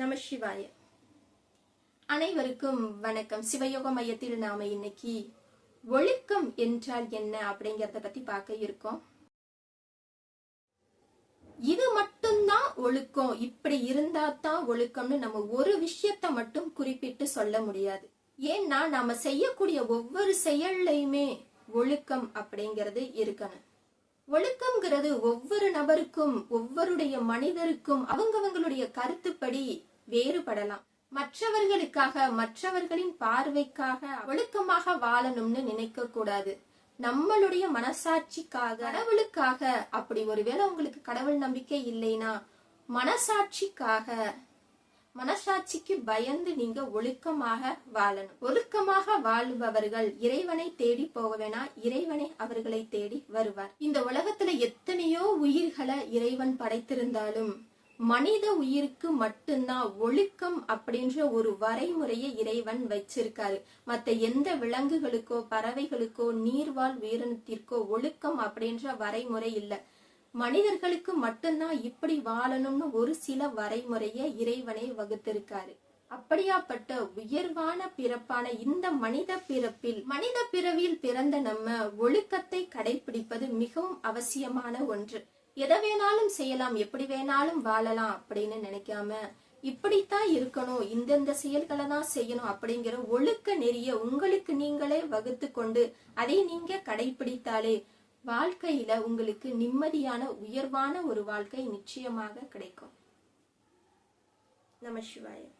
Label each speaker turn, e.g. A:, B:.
A: நம சிவாய. அனைவருக்கும் வணக்கம். சிவயோக மையத்தில் நாம இன்னைக்கு ஒழுக்கம் என்றால் என்ன அப்படிங்கறத பத்தி பார்க்க இருக்கோம். இது மட்டும்தான் ஒழுக்கம். இப்படி இருந்தா தான் ஒழுக்கம்னு நம்ம ஒரு விஷயத்த மட்டும் குறிப்பிட்டு சொல்ல முடியாது. ஏன்னா நாம செய்யக்கூடிய ஒவ்வொரு செயல்லையுமே ஒழுக்கம் அப்படிங்கிறது இருக்கணும். ஒழுக்கம்ங்கிறது ஒவ்வொரு நபருக்கும் ஒவ்வொருடைய மனிதருக்கும் அவங்கவங்களுடைய கருத்துப்படி வேறுபடலாம். மற்றவர்களுக்காக மற்றவர்களின் பார்வைக்காக ஒழுக்கமாக வாழணும்னு நினைக்க கூடாது. நம்மளுடைய மனசாட்சிக்காக கடவுளுக்காக அப்படி ஒருவேளை உங்களுக்கு கடவுள் நம்பிக்கை இல்லைனா மனசாட்சிக்காக மனசாட்சிக்கு பயந்து நீங்க ஒழுக்கமாக வாழணும். ஒழுக்கமாக வாழ்பவர்கள் இறைவனை தேடி போக வேணா இறைவனை அவர்களை தேடி வருவார். இந்த உலகத்துல எத்தனையோ உயிர்களை இறைவன் படைத்திருந்தாலும் மனித உயிருக்கு மட்டும்தான் ஒழுக்கம் அப்படின்ற ஒரு வரைமுறையை இறைவன் வச்சிருக்காரு. மத்த எந்த விலங்குகளுக்கோ பறவைகளுக்கோ நீர்வாழ் உயிரினத்திற்கோ ஒழுக்கம் அப்படின்ற வரைமுறை இல்லை. மனிதர்களுக்கு மட்டும்தான் இப்படி வாழணும்னு ஒரு சில வரைமுறைய இறைவனை வகுத்திருக்காரு. அப்படியாப்பட்ட உயர்வான பிறப்பான இந்த மனித பிறப்பில் மனித பிறவியில் பிறந்த நம்ம ஒழுக்கத்தை கடைபிடிப்பது மிகவும் அவசியமான ஒன்று. எதை வேணாலும் செய்யலாம் எப்படி வேணாலும் வாழலாம் அப்படின்னு நினைக்காம இப்படித்தான் இருக்கணும். இந்தந்த செயல்களை தான் செய்யணும் அப்படிங்கிற ஒழுக்க நெறிய உங்களுக்கு நீங்களே வகுத்து கொண்டு அதை நீங்க கடைபிடித்தாலே வாழ்க்கையில உங்களுக்கு நிம்மதியான உயர்வான ஒரு வாழ்க்கை நிச்சயமாக கிடைக்கும். நம சிவாயம்